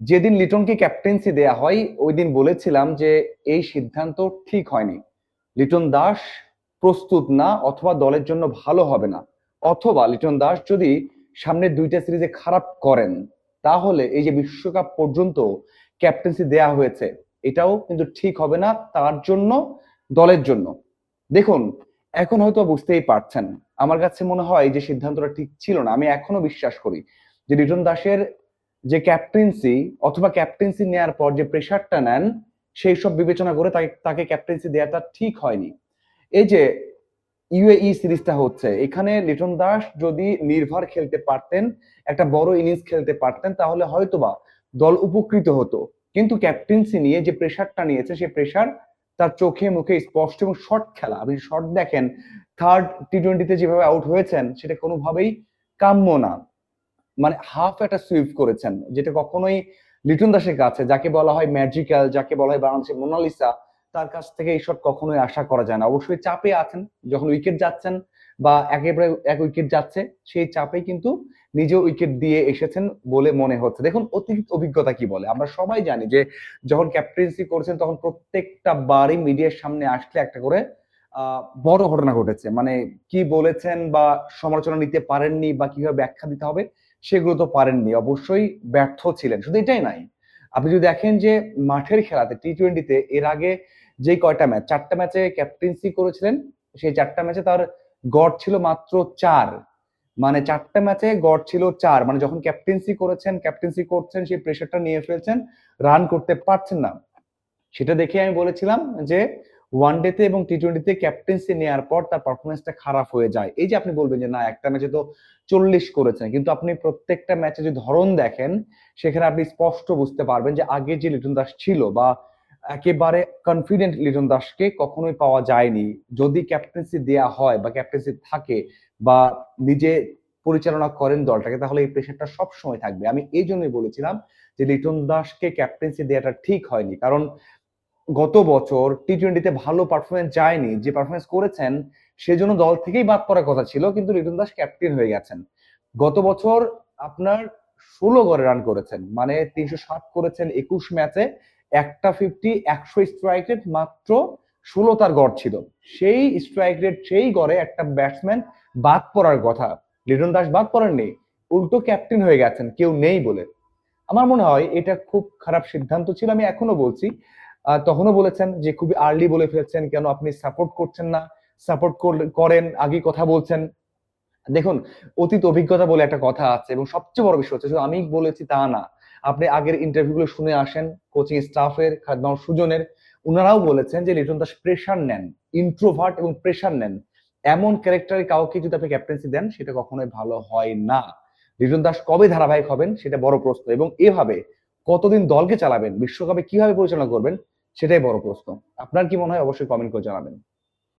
যেদিন লিটনকে ক্যাপ্টেন্সি দেয়া হয় ওই দিন বলেছিলাম যে এই সিদ্ধান্ত ঠিক হয়নি। লিটন দাস প্রস্তুত না অথবা দলের জন্য ভালো হবে না। অথবা লিটন দাস যদি সামনের দুইটা সিরিজে খারাপ করেন, তাহলে এই যে বিশ্বকাপ পর্যন্ত ক্যাপ্টেন্সি দেয়া হয়েছে, এটাও কিন্তু ঠিক হবে না তার জন্য, দলের জন্য। দেখুন, এখন হয়তো বুঝতেই পারছেন। আমার কাছে মনে হয় যে সিদ্ধান্তটা ঠিক ছিল না। আমি এখনও বিশ্বাস করি যে লিটন দাসের যে ক্যাপ্টেন্সি অথবা ক্যাপ্টেন্সি নেয়ার পর যে প্রেশারটা নেন, সেই সব বিবেচনা করে তাকে তাকে ক্যাপ্টেন্সি দেওয়াটা ঠিক হয়নি। এই যে ইউএই সিরিজটা হচ্ছে, এখানে লিটন দাস যদি নির্ভর খেলতে পারতেন, একটা বড় ইনিংস খেলতে পারতেন, তাহলে হয়তোবা দল উপকৃত হতো। কিন্তু ক্যাপ্টেন্সি নিয়ে যে প্রেশারটা নিয়েছে, সেই প্রেশার তার চোখে মুখে স্পষ্ট এবং শর্ট খেলা। আপনি শর্ট দেখেন থার্ড টি টোয়েন্টিতে যেভাবে আউট হয়েছেন, সেটা কোনোভাবেই কাম্য না। মানে হাফ একটা সুইপ করেছেন, যেটা কখনোই লিটন দাসের কাছে, যাকে বলা হয় ম্যাজিক্যাল যাকে বলা হয় বাংলাদেশের মোনালিসা তার কাছ থেকে এই শট কখনোই আশা করা যায় না। অবশ্যই চাপে আছেন, যখন উইকেট যাচ্ছেন বা একেবারে এক উইকেট যাচ্ছে, সেই চাপে কিন্তু নিজে উইকেট দিয়ে এসেছেন বলে মনে হচ্ছে। দেখুন, অতিরিক্ত অভিজ্ঞতা কি বলে? আমরা সবাই জানি যে যখন ক্যাপ্টেন্সি করছেন, তখন প্রত্যেকটা বারই মিডিয়ার সামনে আসলে একটা করে বড় ঘটনা ঘটেছে। মানে কি বলেছেন বা সমালোচনা নিতে পারেননি বা কীভাবে ব্যাখ্যা দিতে হবে সেগুলো তো পারেননি, অবশ্যই ব্যর্থ ছিলেন। শুধু এটাই নাই আপনি যদি দেখেন যে মাঠের খেলাতে টি টোয়েন্টিতে এর আগে যে কয়টা ম্যাচ, চারটা ম্যাচে ক্যাপ্টেন্সি করেছিলেন, সেই চারটা ম্যাচে তার গড় ছিল মাত্র চার। মানে চারটা ম্যাচে গড় ছিল চার মানে যখন ক্যাপ্টেন্সি করেছেন ক্যাপ্টেন্সি করছেন, সেই প্রেশারটা নিয়ে ফেলছেন রান করতে পারছেন না। সেটা দেখে আমি বলেছিলাম যে ওয়ান ডেতে এবং টি টোয়েন্টিতে ক্যাপ্টেন্সি নেওয়ার পর তার পারফরমেন্সটা খারাপ হয়ে যায়। এই যে আপনি বলবেন যে, না, একটা ম্যাচে তো চল্লিশ করেছেন। কিন্তু আপনি প্রত্যেকটা ম্যাচে যদি ধরন দেখেন, সেখানে আপনি স্পষ্ট বুঝতে পারবেন যে, আগে যে লিটন দাস ছিল বা একেবারে কনফিডেন্ট লিটন দাসকে কখনোই পাওয়া যায়নি। যদি ক্যাপ্টেন্সি দেয়া হয় বা ক্যাপ্টেন্সি থাকে বা নিজে পরিচালনা করেন দলটাকে, তাহলে এই প্রেশারটা সব সময় থাকবে। আমি এই জন্যই বলেছিলাম যে, লিটন দাসকে ক্যাপ্টেন্সি দেওয়াটা ঠিক হয়নি। কারণ গত বছর টি টোয়েন্টিতে ভালো পারফরমেন্স যায়নি, যে পারফরমেন্স করেছেন, সেজন্য দল থেকেই বাদ পড়ার কথা ছিল, কিন্তু লিটন দাস ক্যাপ্টেন হয়ে গেছেন। গত বছর আপনার ষোলো গড়ে রান করেছেন মানে তিনশো সাত করেছেন একুশ ম্যাচে একটা ফিফটি একশো স্ট্রাইক রেট মাত্র ষোলো তার গড় ছিল। সেই স্ট্রাইক রেট সেই গড়ে একটা ব্যাটসম্যান বাদ পড়ার কথা। লিটন দাস বাদ পড়েননি, উল্টো ক্যাপ্টেন হয়ে গেছেন, কেউ নেই বলে। আমার মনে হয় এটা খুব খারাপ সিদ্ধান্ত ছিল, আমি এখনও বলছি। তখনও বলেছেন যে খুবই আর্লি বলে ফেলছেন, কেন আপনি সাপোর্ট করছেন না? সাপোর্ট করেন, আগে কথা বলছেন। দেখুন, অতীত অভিজ্ঞতা বলে একটা কথা আছে এবং সবচেয়ে বড় বিষয় হচ্ছে আমি বলেছি তা না। আপনি আগের ইন্টারভিউ গুলো শুনে আসেন কোচিং স্টাফের খাদ্য সুজনের ওনারাও বলেছেন যে লিটন দাস প্রেশার নেন ইন্ট্রোভার্ট এবং প্রেশার নেন। এমন ক্যারেক্টারের কাউকে যদি আপনি ক্যাপ্টেন্সি দেন, সেটা কখনোই ভালো হয় না। লিটন দাস কবে ধারাবাহিক হবেন, সেটা বড় প্রশ্ন এবং এভাবে কতদিন দলকে চালাবেন, বিশ্বকাপে কীভাবে পরিচালনা করবেন সেটাই বড় প্রশ্ন। আপনার কি মনে হয়? অবশ্যই কমেন্ট করে জানাবেন।